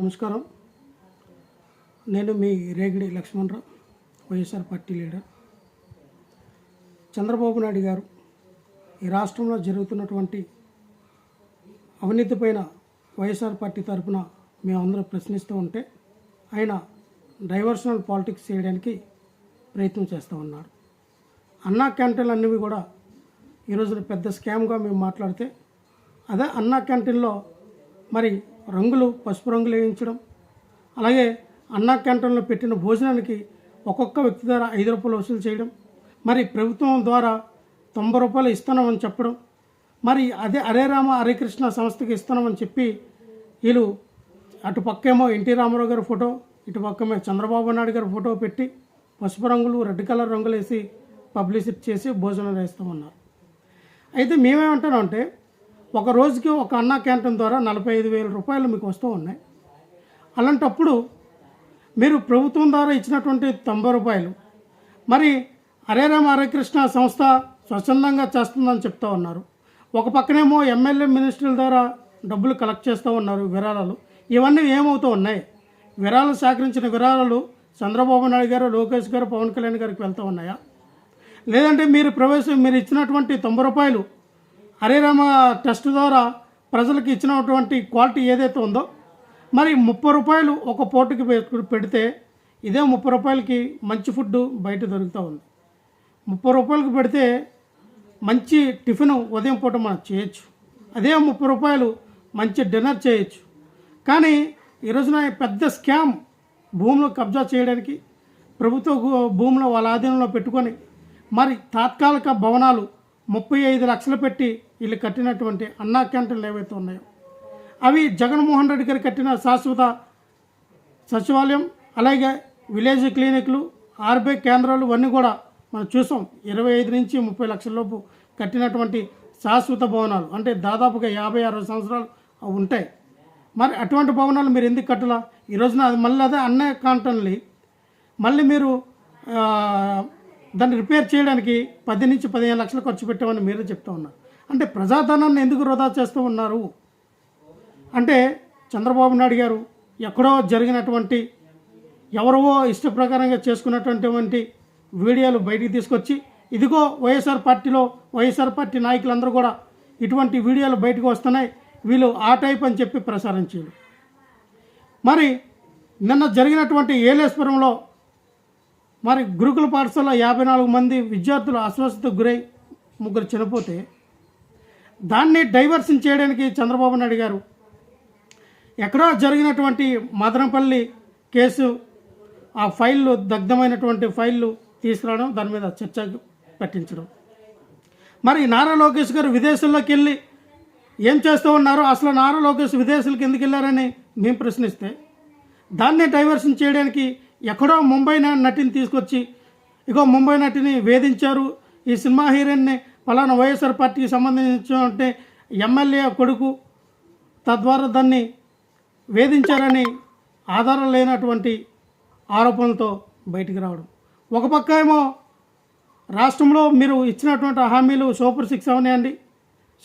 నమస్కారం. నేను మీ Regidi Lakshmanarao YSR party leader. Chandrababu Naidu గారు ఈ రాష్ట్రంలో జరుగుతున్నటువంటి అవినీతి పైన వైఎస్ఆర్ పార్టీ తరఫున మేమందరం ప్రశ్నిస్తూ ఉంటే ఆయన డైవర్షనల్ పాలిటిక్స్ చేయడానికి ప్రయత్నం చేస్తూ ఉన్నారు. అన్నా క్యాంటీన్లు అన్నవి కూడా ఈరోజు పెద్ద స్కామ్గా మేము మాట్లాడితే అదే అన్నా క్యాంటీన్లో మరి రంగులు పసుపు రంగులు వేయించడం. అలాగే అన్నా క్యాంటీన్లో పెట్టిన భోజనానికి ఒక్కొక్క వ్యక్తి ద్వారా ఐదు రూపాయలు వసూలు చేయడం. మరి ప్రభుత్వం ద్వారా తొంభై రూపాయలు ఇస్తున్నామని చెప్పడం. మరి అదే హరే రామ హరే కృష్ణ సంస్థకి ఇస్తున్నామని చెప్పి వీళ్ళు అటు పక్కేమో ఎన్టీ రామారావు గారి ఫోటో ఇటు పక్కమే చంద్రబాబు నాయుడు గారి ఫోటో పెట్టి పసుపు రంగులు రెడ్ కలర్ రంగులు వేసి పబ్లిసిటీ చేసి భోజనం వేస్తామన్నారు అయితే మేమేమంటామంటే అంటే ఒక రోజుకి ఒక అన్నా క్యాంటీన్ ద్వారా నలభై ఐదు వేల రూపాయలు మీకు వస్తూ ఉన్నాయి. అలాంటప్పుడు మీరు ప్రభుత్వం ద్వారా ఇచ్చినటువంటి తొంభై రూపాయలు మరి హరే రామ సంస్థ స్వచ్ఛందంగా చేస్తుందని చెప్తా ఉన్నారు. ఒక పక్కనేమో ఎమ్మెల్యే మినిస్టర్ల ద్వారా డబ్బులు కలెక్ట్ చేస్తూ ఉన్నారు విరాళాలు. ఇవన్నీ ఏమవుతూ ఉన్నాయి? విరాళాలు సేకరించిన విరాళాలు చంద్రబాబు నాయుడు గారు లోకేష్ గారు పవన్ కళ్యాణ్ గారికి వెళ్తూ ఉన్నాయా? లేదంటే మీరు ప్రవేశం మీరు ఇచ్చినటువంటి తొంభై రూపాయలు హరే రామ టెస్ట్ ద్వారా ప్రజలకు ఇచ్చినటువంటి క్వాలిటీ ఏదైతే ఉందో మరి ముప్పై రూపాయలు ఒక పూటకి పెడితే ఇదే ముప్పై రూపాయలకి మంచి ఫుడ్ బయట దొరుకుతూ ఉంది. ముప్పై రూపాయలకు పెడితే మంచి టిఫిన్ ఉదయం పూట మనం చేయొచ్చు. అదే ముప్పై రూపాయలు మంచి డిన్నర్ చేయొచ్చు. కానీ ఈ రోజున పెద్ద స్కామ్ భూములు కబ్జా చేయడానికి ప్రభుత్వ భూములు వాళ్ళ ఆధీనంలో పెట్టుకొని మరి తాత్కాలిక భవనాలు ముప్పై ఐదు లక్షలు పెట్టి వీళ్ళు కట్టినటువంటి అన్నా క్యాంటీన్లు ఏవైతే ఉన్నాయో అవి జగన్మోహన్ రెడ్డి గారు కట్టిన శాశ్వత సచివాలయం అలాగే విలేజ్ క్లినిక్లు ఆర్బీఐ కేంద్రాలు ఇవన్నీ కూడా మనం చూసాం. ఇరవై ఐదు నుంచి ముప్పై లక్షల లోపు కట్టినటువంటి శాశ్వత భవనాలు అంటే దాదాపుగా యాభై అరవై సంవత్సరాలు అవి ఉంటాయి. మరి అటువంటి భవనాలు మీరు ఎందుకు కట్టలా? ఈ రోజున అది మళ్ళీ అదే అన్న కాంటన్లీ మళ్ళీ మీరు దాన్ని రిపేర్ చేయడానికి పది నుంచి పదిహేను లక్షలు ఖర్చు పెట్టామని మీరే చెప్తా ఉన్నారు. అంటే ప్రజాధనాన్ని ఎందుకు వృధా చేస్తూ ఉన్నారు? అంటే చంద్రబాబు నాయుడు గారు ఎక్కడో జరిగినటువంటి ఎవరో ఇష్ట ప్రకారంగా చేసుకున్నటువంటి వీడియోలు బయటికి తీసుకొచ్చి ఇదిగో వైఎస్ఆర్ పార్టీలో వైఎస్ఆర్ పార్టీ నాయకులందరూ కూడా ఇటువంటి వీడియోలు బయటకు వస్తున్నాయి వీళ్ళు ఆ టైప్ అని చెప్పి ప్రసారం చేయడం. మరి నిన్న జరిగినటువంటి ఏలేశ్వరంలో మరి గురుకుల పాఠశాల యాభై నాలుగు మంది విద్యార్థులు అస్వస్థతకు గురై ముగ్గురు చనిపోతే దాన్ని డైవర్షన్ చేయడానికి చంద్రబాబు నాయుడు గారు ఎక్కడో జరిగినటువంటి మదనపల్లి కేసు ఆ ఫైళ్ళు దగ్ధమైనటువంటి ఫైళ్ళు తీసుకురావడం దాని మీద చర్చ పెట్టించడం. మరి నారా లోకేష్ గారు విదేశాల్లోకి వెళ్ళి ఏం చేస్తూ ఉన్నారు? అసలు నారా లోకేష్ విదేశాలకు ఎందుకు వెళ్ళారని మేము ప్రశ్నిస్తే దాన్ని డైవర్షన్ చేయడానికి ఎక్కడో ముంబై నటిని తీసుకొచ్చి ఇగో ముంబై నటిని వేధించారు. ఈ సినిమా హీరోయిన్ని ఫలానా వైఎస్ఆర్ పార్టీకి సంబంధించిన ఎమ్మెల్యే కొడుకు తద్వారా దాన్ని వేధించారని ఆధారం లేనటువంటి ఆరోపణలతో బయటికి రావడం. ఒక పక్క ఏమో రాష్ట్రంలో మీరు ఇచ్చినటువంటి హామీలు సూపర్ సిక్స్ అవనాయండి.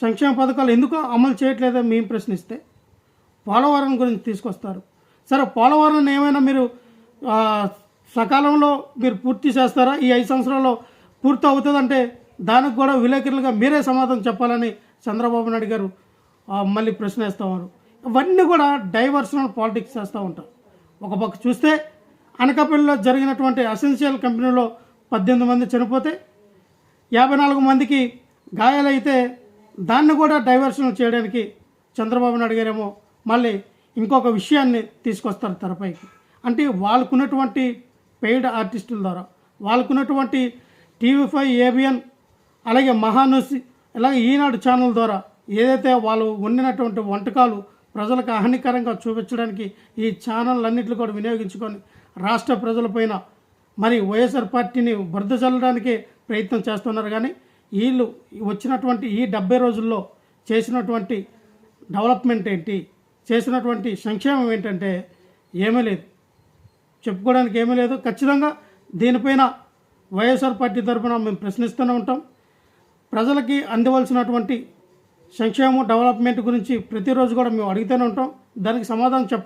సంక్షేమ పథకాలు ఎందుకు అమలు చేయట్లేదో మేము ప్రశ్నిస్తే పోలవరం గురించి తీసుకొస్తారు. సరే పోలవరం ఏమైనా మీరు సకాలంలో మీరు పూర్తి చేస్తారా? ఈ ఐదు సంవత్సరాల్లో పూర్తి అవుతుందంటే దానికి కూడా విలేకరులుగా మీరే సమాధానం చెప్పాలని చంద్రబాబు నాయుడు గారు మళ్ళీ ప్రశ్న వేస్తూ ఇవన్నీ కూడా డైవర్షనల్ పాలిటిక్స్ చేస్తూ ఉంటారు. ఒక పక్క చూస్తే అనకాపల్లిలో జరిగినటువంటి అసెన్షియల్ కంపెనీలో పద్దెనిమిది మంది చనిపోతే యాభై నాలుగు మందికి గాయాలైతే దాన్ని కూడా డైవర్షన్ చేయడానికి చంద్రబాబు నాయుడు గారేమో మళ్ళీ ఇంకొక విషయాన్ని తీసుకొస్తారు తెరపైకి. అంటే వాళ్ళకున్నటువంటి పెయిడ్ ఆర్టిస్టుల ద్వారా వాళ్ళకున్నటువంటి టీవీ ఫైవ్ ఏబిఎన్ అలాగే మహానుసి ఇలాగే ఈనాడు ఛానల్ ద్వారా ఏదైతే వాళ్ళు వండినటువంటి వంటకాలు ప్రజలకు హానికరంగా చూపించడానికి ఈ ఛానళ్ళన్నింటిని కూడా వినియోగించుకొని రాష్ట్ర ప్రజలపైన మరి వైఎస్ఆర్ పార్టీని బురద చల్లడానికి ప్రయత్నం చేస్తున్నారు. కానీ వీళ్ళు వచ్చినటువంటి ఈ డెబ్బై రోజుల్లో చేసినటువంటి డెవలప్మెంట్ ఏంటి చేసినటువంటి సంక్షేమం ఏంటంటే ఏమీ లేదు. చెప్పుకోవడానికి ఏమీ లేదు. ఖచ్చితంగా దీనిపైన వైఎస్ఆర్ పార్టీ తరఫున మేము ప్రశ్నిస్తూనే ఉంటాం. ప్రజలకి అందవలసినటువంటి సంక్షేమం డెవలప్మెంట్ గురించి ప్రతిరోజు కూడా మేము అడుగుతూనే ఉంటాం. దానికి సమాధానం చెప్పాలి.